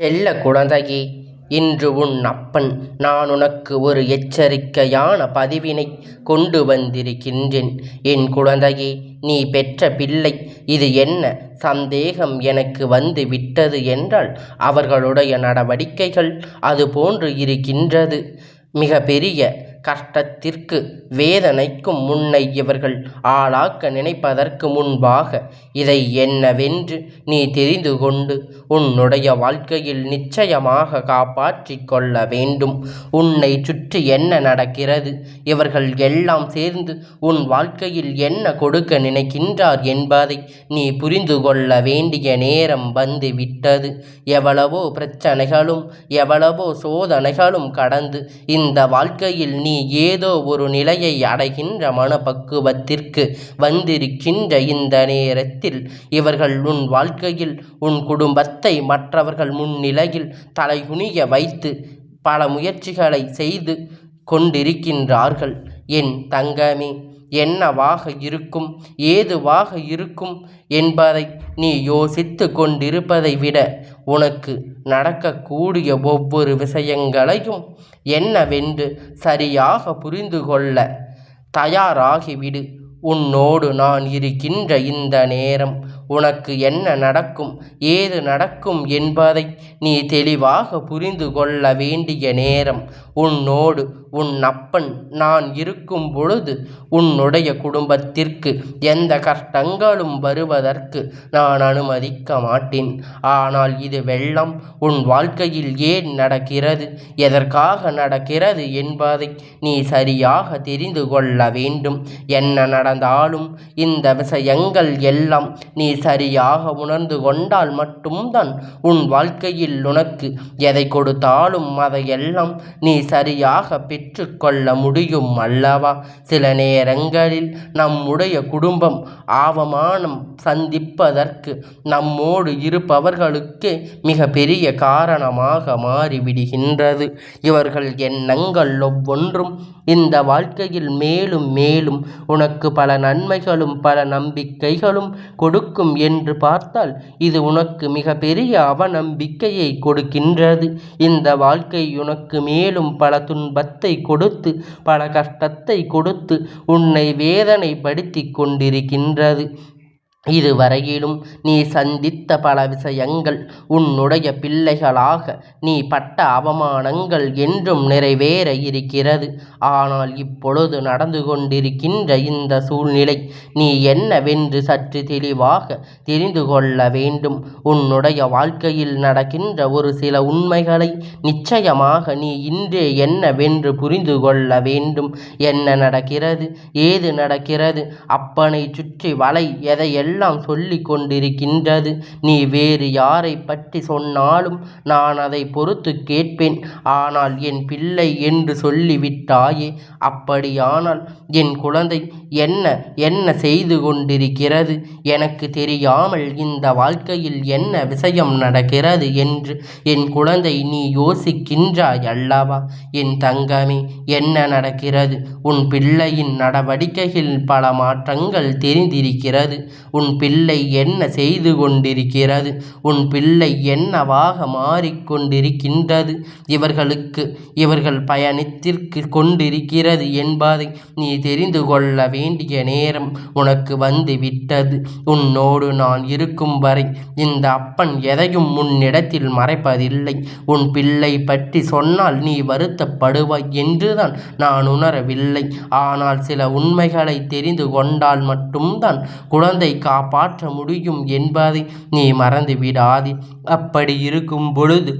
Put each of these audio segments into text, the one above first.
செல்ல குழந்தையே இன்று உன் அப்பன் நான் உனக்கு ஒரு எச்சரிக்கையான பதிவினை கொண்டு வந்திருக்கின்றேன். என் குழந்தையே நீ பெற்ற பிள்ளை இது என்ன சந்தேகம் எனக்கு வந்து விட்டது என்றால் அவர்களுடைய நடவடிக்கைகள் அதுபோன்று இருக்கின்றது. மிக பெரிய கஷ்டத்திற்கு வேதனைக்கும் முன்னை இவர்கள் ஆளாக்க நினைப்பதற்கு முன்பாக இதை என்னவென்று நீ தெரிந்து கொண்டு உன்னுடைய வாழ்க்கையில் நிச்சயமாக காப்பாற்றிக் கொள்ள வேண்டும். உன்னை சுற்றி என்ன நடக்கிறது இவர்கள் எல்லாம் சேர்ந்து உன் வாழ்க்கையில் என்ன கொடுக்க நினைக்கின்றார் என்பதை நீ புரிந்து கொள்ள வேண்டிய நேரம் வந்து விட்டது. எவ்வளவோ பிரச்சனைகளும் எவ்வளவோ சோதனைகளும் கடந்து இந்த வாழ்க்கையில் நீ நீ ஏதோ ஒரு நிலையை அடைகின்ற மனப்பக்குவத்திற்கு வந்திருக்கின்ற இந்த நேரத்தில் இவர்கள் உன் வாழ்க்கையில் உன் குடும்பத்தை மற்றவர்கள் முன்னிலையில் தலைகுனிய வைத்து பல முயற்சிகளை செய்து கொண்டிருக்கின்றார்கள். என் தங்கமே என்னவாக இருக்கும் ஏதுவாக இருக்கும் என்பதை நீ யோசித்து கொண்டிருப்பதை விட உனக்கு நடக்கக்கூடிய ஒவ்வொரு விஷயங்களையும் என்னவென்று சரியாக புரிந்து கொள்ள தயாராகிவிடு. உன்னோடு நான் இருக்கின்ற இந்த நேரம் உனக்கு என்ன நடக்கும் ஏது நடக்கும் என்பதை நீ தெளிவாக புரிந்து கொள்ள வேண்டிய நேரம். உன்னோடு உன் அப்பன் நான் இருக்கும் பொழுது உன்னுடைய குடும்பத்திற்கு எந்த கஷ்டங்களும் வருவதற்கு நான் அனுமதிக்க மாட்டேன். ஆனால் இது வெள்ளம் உன் வாழ்க்கையில் ஏன் நடக்கிறது எதற்காக நடக்கிறது என்பதை நீ சரியாக தெரிந்து கொள்ள வேண்டும். என்ன நடந்தாலும் இந்த விஷயங்கள் எல்லாம் நீ சரியாக உணர்ந்து கொண்டால் மட்டும்தான் உன் வாழ்க்கையில் உனக்கு எதை கொடுத்தாலும் அதையெல்லாம் நீ சரியாக பெற்றுக்கொள்ள முடியும் அல்லவா. சில நேரங்களில் நம்முடைய குடும்பம் ஆவமானம் சந்திப்பதற்கு நம்மோடு இருப்பவர்களுக்கே மிக பெரிய காரணமாக மாறிவிடுகின்றது. இவர்கள் எண்ணங்கள் ஒவ்வொன்றும் இந்த வாழ்க்கையில் மேலும் மேலும் உனக்கு பல நன்மைகளும் பல நம்பிக்கைகளும் கொடுக்கும் என்று பார்த்தால் இது உனக்கு மிக பெரிய அவநம்பிக்கையை கொடுக்கின்றது. இந்த வாழ்க்கை உனக்கு மேலும் பல துன்பத்தை கொடுத்து பல கஷ்டத்தை கொடுத்து உன்னை வேதனைப்படுத்திக் கொண்டிருக்கின்றது. இதுவரையிலும் நீ சந்தித்த பல விஷயங்கள் உன்னுடைய பிள்ளைகளாக நீ பட்ட அவமானங்கள் என்றும் நிறைவேற இருக்கிறது. ஆனால் இப்பொழுது நடந்து கொண்டிருக்கின்ற இந்த சூழ்நிலை நீ என்னவென்று சற்று தெளிவாக தெரிந்து கொள்ள வேண்டும். உன்னுடைய வாழ்க்கையில் நடக்கின்ற ஒரு சில உண்மைகளை நிச்சயமாக நீ இன்றே என்னவென்று புரிந்து கொள்ள வேண்டும். என்ன நடக்கிறது ஏது நடக்கிறது அப்பனைச் சுற்றி வலை எதையெல்லாம் சொல்லி கொண்டிருக்கின்றது. நீ வேறு யாரை பற்றி சொன்னாலும் நான் அதை பொறுத்துக் கேட்பேன். ஆனால் என் பிள்ளை என்று சொல்லிவிட்டாயே அப்படியானால் என் குழந்தை என்ன என்ன செய்து கொண்டிருக்கிறது எனக்கு தெரியாமல் இந்த வாழ்க்கையில் என்ன விஷயம் நடக்கிறது என்று என் குழந்தை நீ யோசிக்கின்றாய் அல்லவா. என் தங்கமே என்ன நடக்கிறது உன் பிள்ளையின் நடவடிக்கைகளில் பல மாற்றங்கள் தெரிந்திருக்கிறது. உன் பிள்ளை என்ன செய்து கொண்டிருக்கிறது உன் பிள்ளை என்னவாக மாறிக்கொண்டிருக்கின்றது இவர்களுக்கு இவர்கள் பயணித்திற்கு கொண்டிருக்கிறது என்பதை நீ தெரிந்து கொள்ள வேண்டிய நேரம் உனக்கு வந்து விட்டது. உன்னோடு நான் இருக்கும் வரை இந்த அப்பன் எதையும் உன்னிடத்தில் மறைப்பதில்லை. உன் பிள்ளை பற்றி சொன்னால் நீ வருத்தப்படுவாய் என்றுதான் நான் உணரவில்லை. ஆனால் சில உண்மைகளை தெரிந்து கொண்டால் மட்டும்தான் குழந்தை காப்பாற்ற முடியும் என்பதை நீ மறந்து விடாதே. அப்படி இருக்கும் பொழுது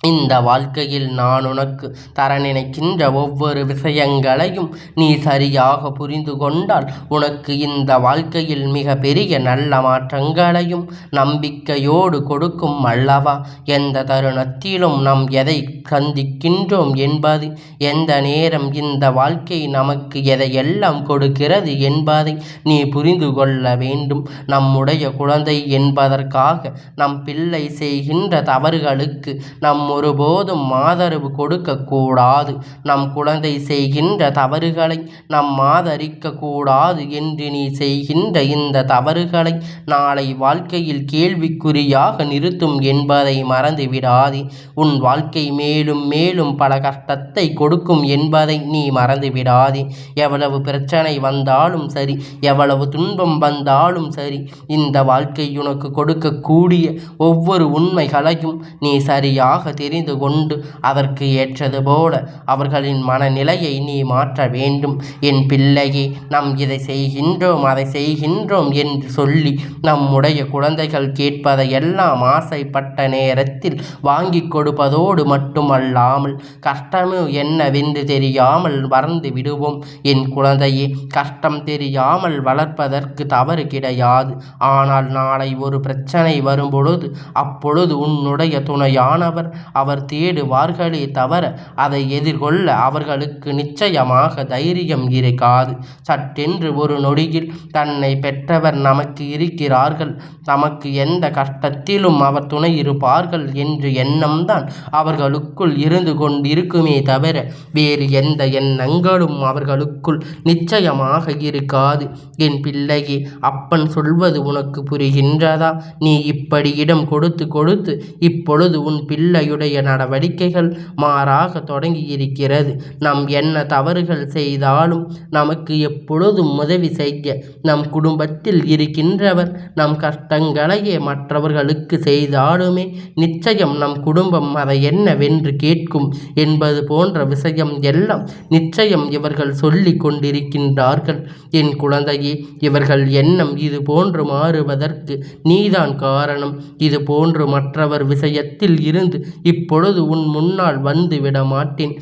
இந்த வாழ்க்கையில் நான் உனக்கு தர நினைக்கின்ற ஒவ்வொரு விஷயங்களையும் நீ சரியாக புரிந்து கொண்டால் உனக்கு இந்த வாழ்க்கையில் மிக பெரிய நல்ல மாற்றங்களையும் நம்பிக்கையோடு கொடுக்கும் அல்லவா. எந்த தருணத்திலும் நாம் எதை சந்திக்கின்றோம் என்பது எந்த நேரம் இந்த வாழ்க்கை நமக்கு எதையெல்லாம் கொடுக்கிறது என்பதை நீ புரிந்து கொள்ள வேண்டும். நம்முடைய குழந்தை என்பதற்காக நம் பிள்ளை செய்கின்ற தவறுகளுக்கு நம் ஒருபோதும் ஆதரவு கொடுக்கக்கூடாது. நம் குழந்தை செய்கின்ற தவறுகளை நம் மாதரிக்கக்கூடாது என்று நீ செய்கின்ற இந்த தவறுகளை நாளை வாழ்க்கையில் கேள்விக்குறியாக நிறுத்தும் என்பதை மறந்துவிடாதே உன் வாழ்க்கை மேலும் மேலும் பல கஷ்டத்தை கொடுக்கும் என்பதை நீ மறந்துவிடாதே எவ்வளவு பிரச்சனை வந்தாலும் சரி எவ்வளவு துன்பம் வந்தாலும் சரி இந்த வாழ்க்கை உனக்கு கொடுக்கக்கூடிய ஒவ்வொரு உண்மைகளையும் நீ சரியாக தெரிந்து கொண்டு அதற்கு ஏற்றது போல அவர்களின் மனநிலையை நீ மாற்ற வேண்டும். என் பிள்ளையே நாம் இதை செய்கின்றோம் அதை செய்கின்றோம் என்று சொல்லி நம்முடைய குழந்தைகள் கேட்பதை எல்லாம் ஆசைப்பட்ட நேரத்தில் வாங்கி கொடுப்பதோடு மட்டுமல்லாமல் கஷ்டமோ என்னவென்று தெரியாமல் வறந்து விடுவோம். என் குழந்தையே கஷ்டம் தெரியாமல் வளர்ப்பதற்கு தவறு கிடையாது. ஆனால் நாளை ஒரு பிரச்சனை வரும்பொழுது அப்பொழுது உன்னுடைய துணையானவர் அவர் தேடுவார்களே தவிர அதை எதிர்கொள்ள அவர்களுக்கு நிச்சயமாக தைரியம் இருக்காது. சட்டென்று ஒரு நொடியில் தன்னை பெற்றவர் நமக்கு இருக்கிறார்கள். நமக்கு எந்த கஷ்டத்திலும் அவர் துணை இருப்பார்கள் என்று எண்ணம்தான் அவர்களுக்குள் இருந்து கொண்டிருக்குமே தவிர வேறு எந்த எண்ணங்களும் அவர்களுக்குள் நிச்சயமாக இருக்காது. என் பிள்ளையே அப்பன் சொல்வது உனக்கு புரிகின்றதா? நீ இப்படி இடம் கொடுத்து கொடுத்து இப்பொழுது உன் பிள்ளையுடைய நடவடிக்கைகள் மாறாக தொடங்கியிருக்கிறது. நாம் என்ன தவறுகள் செய்தாலும் நமக்கு எப்பொழுதும் உதவி செய்ய நம் குடும்பத்தில் இருக்கின்றவர் நம் கஷ்டங்களையே மற்றவர்களுக்கு செய்தாலுமே நிச்சயம் நம் குடும்பம் அதை என்னவென்று கேட்கும் என்பது போன்ற விஷயம் எல்லாம் நிச்சயம் இவர்கள் சொல்லி கொண்டிருக்கின்றார்கள். என் குழந்தையே இவர்கள் எண்ணம் இது போன்று மாறுவதற்கு நீதான் காரணம். இது போன்று மற்றவர் விஷயத்தில் இருந்து இப்பொழுது உன் முன்னால் வந்து விட மாட்டேன்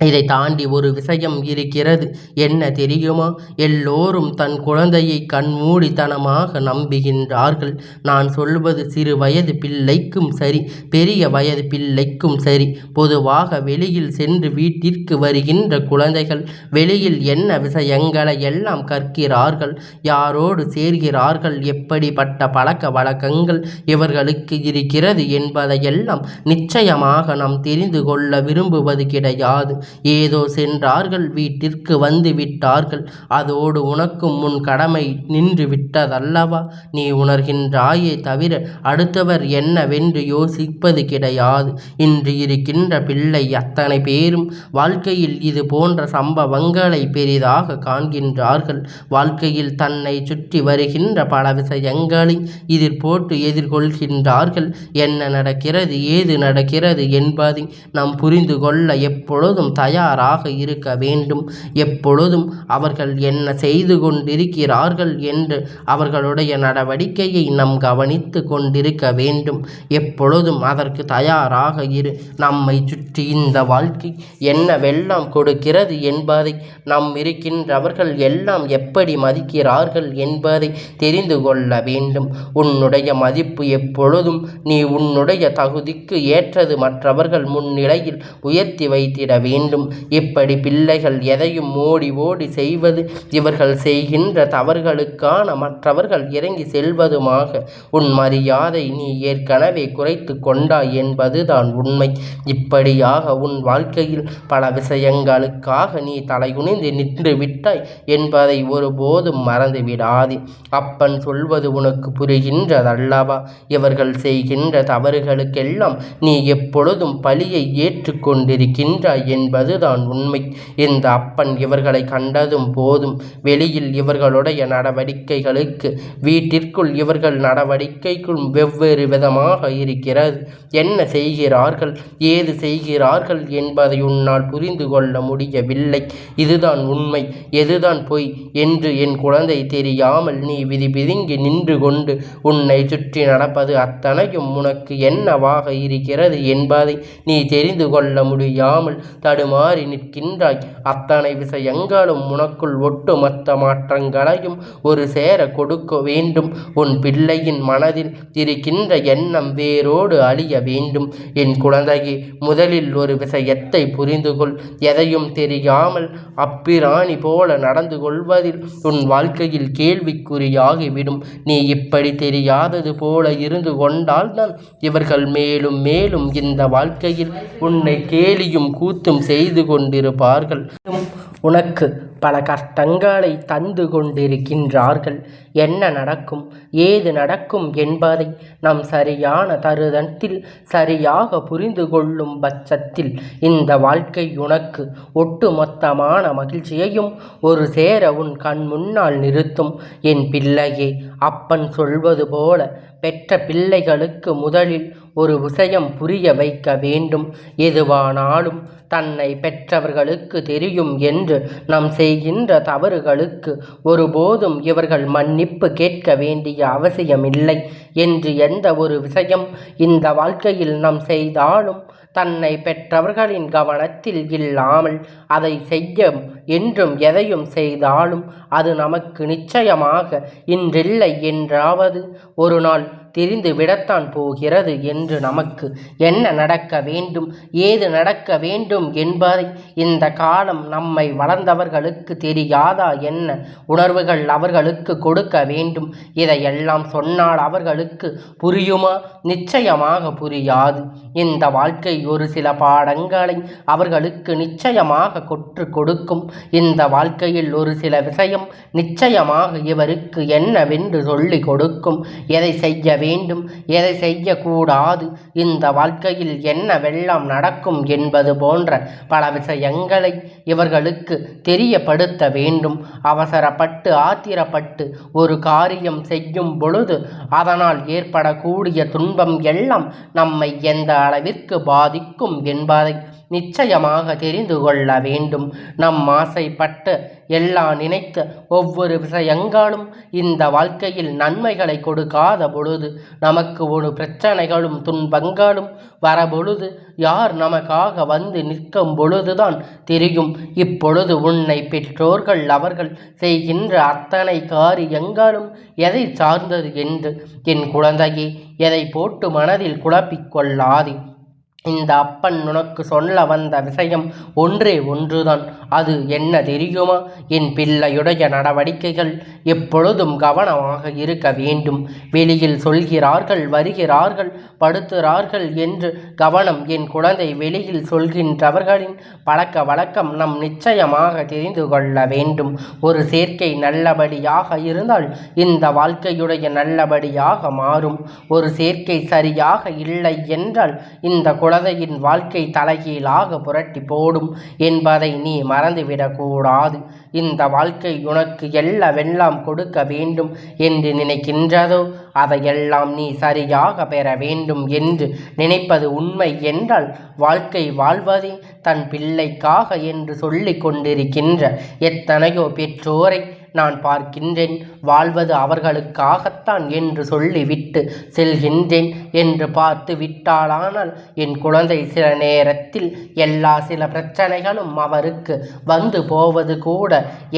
இதை தாண்டி ஒரு விஷயம் இருக்கிறது. என்ன தெரியுமா? எல்லோரும் தன் குழந்தையை கண்மூடித்தனமாக நம்புகின்றார்கள். நான் சொல்வது சிறு வயது பிள்ளைக்கும் சரி பெரிய வயது பிள்ளைக்கும் சரி. பொதுவாக வெளியில் சென்று வீட்டிற்கு வருகின்ற குழந்தைகள் வெளியில் என்ன விஷயங்களை எல்லாம் கற்கிறார்கள் யாரோடு சேர்கிறார்கள் எப்படிப்பட்ட பழக்க வழக்கங்கள் இவர்களுக்கு இருக்கிறது என்பதையெல்லாம் நிச்சயமாக நாம் தெரிந்து கொள்ள விரும்புவது கிடையாது. ஏதோ சென்றார்கள் வீட்டிற்கு வந்து விட்டார்கள். அதோடு உனக்கும் உன் கடமை நின்று விட்டதல்லவா? நீ உணர்கின்றாயே தவிர அடுத்தவர் என்னவென்று யோசிப்பது கிடையாது. இன்று இருக்கின்ற பிள்ளை அத்தனை பேரும் வாழ்க்கையில் இது போன்ற சம்பவங்களை பெரிதாக காண்கின்றார்கள். வாழ்க்கையில் தன்னை சுற்றி வருகின்ற பல விஷயங்களை இதில் போட்டு எதிர்கொள்கின்றார்கள். என்ன நடக்கிறது ஏது நடக்கிறது என்பதை நாம் புரிந்து கொள்ள எப்பொழுதும் தயாராக இருக்க வேண்டும். எப்பொழுதும் அவர்கள் என்ன செய்து கொண்டிருக்கிறார்கள் என்று அவர்களுடைய நடவடிக்கையை நம் கவனித்து கொண்டிருக்க வேண்டும். எப்பொழுதும் அதற்கு தயாராக இரு. நம்மை சுற்றி இந்த வாழ்க்கை என்னவெல்லாம் கொடுக்கிறது என்பதை நம் இருக்கின்றவர்கள் எல்லாம் எப்படி மதிக்கிறார்கள் என்பதை தெரிந்து கொள்ள வேண்டும். உன்னுடைய மதிப்பு எப்பொழுதும் நீ உன்னுடைய தகுதிக்கு ஏற்றது மற்றவர்கள் முன்னிலையில் உயர்த்தி வைத்திட வேண்டும். வேண்டும். இப்படி பிள்ளைகள் எதையும் ஓடி ஓடி செய்வது இவர்கள் செய்கின்ற தவறுகளுக்கான மற்றவர்கள் இறங்கி செல்வதுமாக. உன் மரியாதை நீ ஏற்கனவே குறைத்து கொண்டாய் என்பதுதான் உண்மை. இப்படியாக உன் வாழ்க்கையில் பல விஷயங்களுக்காக நீ தலைகுனிந்து நின்று விட்டாய் என்பதை ஒருபோதும் மறந்து விடாதே. அப்பன் சொல்வது உனக்கு புரிகின்றதல்லவா? இவர்கள் செய்கின்ற தவறுகளுக்கெல்லாம் நீ எப்பொழுதும் பழியை ஏற்றுக்கொண்டிருக்கின்றாய் என்பது அதுதான் உண்மை. இந்த அப்பன் இவர்களை கண்டதும் போதும் வெளியில் இவர்களுடைய நடவடிக்கைகளுக்கு வீட்டிற்குள் இவர்கள் நடவடிக்கைக்கும் வெவ்வேறு விதமாக இருக்கிறது. என்ன செய்கிறார்கள்? ஏது செய்கிறார்கள் என்பதை உன்னால் புரிந்து கொள்ள முடியவில்லை. இதுதான் உண்மை. எதுதான் பொய் என்று என் குழந்தை தெரியாமல் நீ விதி பிதுங்கி நின்று கொண்டு உன்னை சுற்றி நடப்பது அத்தனையும் உனக்கு என்னவாக இருக்கிறது என்பதை நீ தெரிந்து கொள்ள முடியாமல் தடு தடுமாறி நிற்கின்றாய். அத்தனை விஷயங்களும் உனக்குள் ஒட்டுமொத்த மாற்றங்களையும் ஒரு சேர கொடுக்க வேண்டும். உன் பிள்ளையின் மனதில் இருக்கின்ற எண்ணம் வேரோடு அழிய வேண்டும். என் குழந்தையே முதலில் ஒரு விஷயத்தை புரிந்து கொள் எதையும் தெரியாமல் அப்பிராணி போல நடந்து கொள்வதில் உன் வாழ்க்கையில் கேள்விக்குறியாகிவிடும். நீ இப்படி தெரியாதது போல இருந்து கொண்டால்தான் இவர்கள் மேலும் மேலும் இந்த வாழ்க்கையில் உன்னை கேலியும் கூத்தும் செய்து கொண்டிருப்பார்கள். உனக்கு பல கஷ்டங்களை தந்து கொண்டிருக்கின்றார்கள். என்ன நடக்கும்? ஏது நடக்கும் என்பதை நாம் சரியான தருதத்தில் சரியாக புரிந்து கொள்ளும் பட்சத்தில் இந்த வாழ்க்கை உனக்கு ஒட்டுமொத்தமான மகிழ்ச்சியையும் ஒரு சேர உன் கண் முன்னால் நிறுத்தும். என் பிள்ளையே அப்பன் சொல்வது போல பெற்ற பிள்ளைகளுக்கு முதலில் ஒரு விஷயம் புரிய வைக்க வேண்டும். எதுவானாலும் தன்னை பெற்றவர்களுக்கு தெரியும் என்று நாம் செய்கின்ற தவறுகளுக்கு ஒருபோதும் இவர்கள் மன்னிப்பு கேட்க வேண்டிய அவசியமில்லை என்று எந்த ஒரு விஷயம் இந்த வாழ்க்கையில் நாம் செய்தாலும் தன்னை பெற்றவர்களின் கவனத்தில் இல்லாமல் அதை செய்ய என்றும் எதையும் செய்தாலும் அது நமக்கு நிச்சயமாக இன்றில்லை என்றாவது ஒரு நாள் தெரிந்து விடத்தான் போகிறது என்று நமக்கு என்ன நடக்க வேண்டும் ஏது நடக்க வேண்டும் என்பதை இந்த காலம் நம்மை வளர்ந்தவர்களுக்கு தெரியாதா என்ன? உணர்வுகள் அவர்களுக்கு கொடுக்க வேண்டும். இதையெல்லாம் சொன்னால் அவர்களுக்கு புரியுமா? நிச்சயமாக புரியாது. இந்த வாழ்க்கை ஒரு சில பாடங்களை அவர்களுக்கு நிச்சயமாக கொற்று கொடுக்கும். இந்த வாழ்க்கையில் ஒரு சில விஷயம் நிச்சயமாக இவருக்கு என்னவென்று சொல்லிக் கொடுக்கும். எதை செய்ய வேண்டும். எதை செய்யக்கூடாது? இந்த வாழ்க்கையில் என்னவெல்லாம் நடக்கும் என்பது போன்ற பல விஷயங்களை இவர்களுக்கு தெரியப்படுத்த வேண்டும். அவசரப்பட்டு ஆத்திரப்பட்டு ஒரு காரியம் செய்யும் பொழுது அதனால் ஏற்படக்கூடிய துன்பம் எல்லாம் நம்மை எந்த அளவிற்கு பாதிக்கும் என்பதை நிச்சயமாக தெரிந்து கொள்ள வேண்டும். நம் ஆசைப்பட்டு எல்லாம் நினைத்து ஒவ்வொரு விஷயங்களும் இந்த வாழ்க்கையில் நன்மைகளை கொடுக்காத பொழுது நமக்கு ஒரு பிரச்சனைகளும் துன்பங்களும் வரபொழுது யார் நமக்காக வந்து நிற்கும் பொழுதுதான் தெரியும். இப்பொழுது உன்னை பெற்றோர்கள் அவர்கள் செய்கின்ற அத்தனை காரியங்களும் எதை சார்ந்தது என்று? என் குழந்தையே எதை போட்டு மனதில் குழப்பிக்கொள்ளாதே இந்த அப்பன் உனக்கு சொல்ல வந்த விஷயம் ஒன்றே ஒன்றுதான். அது என்ன தெரியுமா? என் பிள்ளையுடைய நடவடிக்கைகள் எப்பொழுதும் கவனமாக இருக்க வேண்டும். வெளியில் சொல்கிறார்கள் வருகிறார்கள் படுத்துகிறார்கள் என்று கவனம் என் குழந்தை வெளியில் சொல்கின்றவர்களின் பழக்க வழக்கம் நம் நிச்சயமாக தெரிந்து கொள்ள வேண்டும். ஒரு சேர்க்கை நல்லபடியாக இருந்தால் இந்த வாழ்க்கையுடைய நல்லபடியாக மாறும். ஒரு சேர்க்கை சரியாக இல்லை என்றால் இந்த குழந்தை குழந்தையின் வாழ்க்கை தலைகீழாக புரட்டி போடும் என்பதை நீ மறந்துவிடக்கூடாது. இந்த வாழ்க்கை உனக்கு எல்லவெல்லாம் கொடுக்க வேண்டும் என்று நினைக்கின்றதோ? அதையெல்லாம் நீ சரியாக பெற வேண்டும் என்று நினைப்பது உண்மை என்றால் வாழ்க்கை வாழ்வதே தன் பிள்ளைக்காக என்று சொல்லிக் கொண்டிருக்கின்ற எத்தனையோ பெற்றோரை நான் பார்க்கின்றேன். வாழ்வது அவர்களுக்காகத்தான் என்று சொல்லிவிட்டு செல்கின்றேன் என்று பார்த்து விட்டாளானால் என் குழந்தை சில நேரத்தில் எல்லா சில பிரச்சனைகளும் அவருக்கு வந்து போவது கூட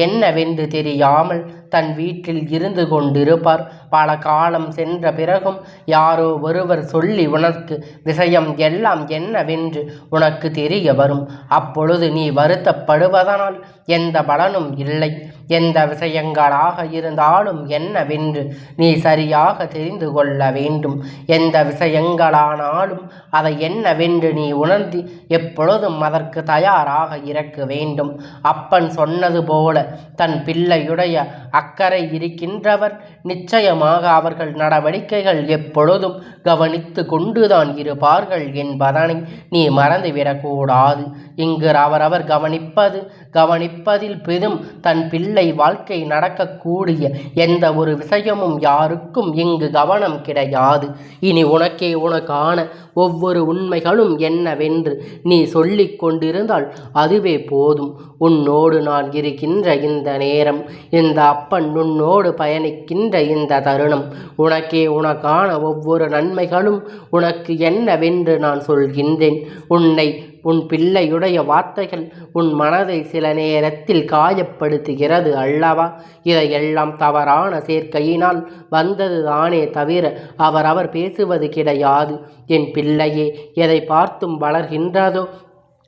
என்னவென்று தெரியாமல் தன் வீட்டில் இருந்து கொண்டிருப்பார். பல காலம் சென்ற பிறகும் யாரோ ஒருவர் சொல்லி உனக்கு விஷயம் எல்லாம் என்னவென்று உனக்கு தெரிய வரும். அப்பொழுது நீ வருத்தப்படுவதனால் எந்த பலனும் இல்லை. எந்த விஷயங்களாக இருந்தாலும் என்னவென்று நீ சரியாக தெரிந்து கொள்ள வேண்டும். எந்த விஷயங்களானாலும் அதை என்னவென்று நீ உணர்ந்து எப்பொழுதும் அதற்கு தயாராக இருக்க வேண்டும். அப்பன் சொன்னது போல தன் பிள்ளையுடைய அக்கறை இருக்கின்றவர் நிச்சயமாக அவர்கள் நடவடிக்கைகள் எப்பொழுதும் கவனித்து கொண்டுதான் இருப்பார்கள் என்பதனை நீ மறந்துவிடக்கூடாது. இங்கு அவரவர் கவனிப்பது கவனிப்பதில் பெரும் தன் பிள்ளை வாழ்க்கை நடக்கக்கூடிய எந்த ஒரு விஷயமும் யாருக்கும் இங்கு கவனம் கிடையாது. இனி உனக்கே உனக்கான ஒவ்வொரு உண்மைகளும் என்னவென்று நீ சொல்லிக் கொண்டிருந்தால் அதுவே போதும். உன்னோடு நான் இருக்கின்ற இந்த நேரம் இந்த அப்பன் உன்னோடு பயணிக்கின்ற இந்த தருணம் உனக்கே உனக்கான ஒவ்வொரு நன்மைகளும் உனக்கு என்னவென்று நான் சொல்கின்றேன். உன்னை உன் பிள்ளையுடைய வார்த்தைகள் உன் மனதை சில நேரத்தில் காயப்படுத்துகிறது அல்லவா? இதையெல்லாம் தவறான சேர்க்கையினால் வந்தது தானே தவிர அவரவர் பேசுவது கிடையாது. என் பிள்ளையே எதை பார்த்தும் வளர்கின்றதோ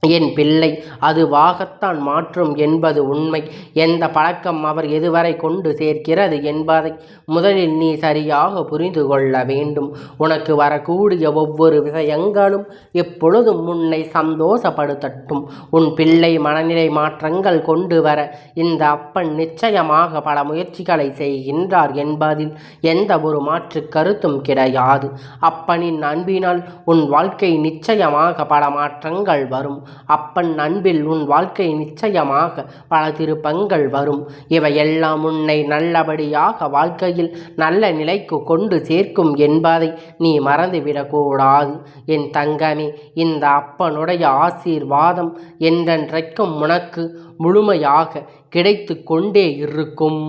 என் பிள்ளை அது வாகத்தான் மாற்றும் என்பது உண்மை. எந்த பழக்கம் அவர் எதுவரை கொண்டு சேர்க்கிறது என்பதை முதலில் நீ சரியாக புரிந்து கொள்ள வேண்டும். உனக்கு வரக்கூடிய ஒவ்வொரு விஷயங்களும் எப்பொழுதும் உன்னை சந்தோஷப்படுத்தட்டும். உன் பிள்ளை மனநிலை மாற்றங்கள் கொண்டு வர இந்த அப்பன் நிச்சயமாக பல முயற்சிகளை செய்கின்றார் என்பதில் எந்த ஒரு மாற்று கருத்தும் கிடையாது. அப்பனின் அன்பினால் உன் வாழ்க்கை நிச்சயமாக பல மாற்றங்கள் வரும். அப்பன் அன்பில் உன் வாழ்க்கை நிச்சயமாக பல திருப்பங்கள் வரும். இவையெல்லாம் உன்னை நல்லபடியாக வாழ்க்கையில் நல்ல நிலைக்கு கொண்டு சேர்க்கும் என்பதை நீ மறந்துவிடக்கூடாது. என் தங்கமே இந்த அப்பனுடைய ஆசீர்வாதம் என்றென்றைக்கும் உனக்கு முழுமையாக கிடைத்து கொண்டே இருக்கும்.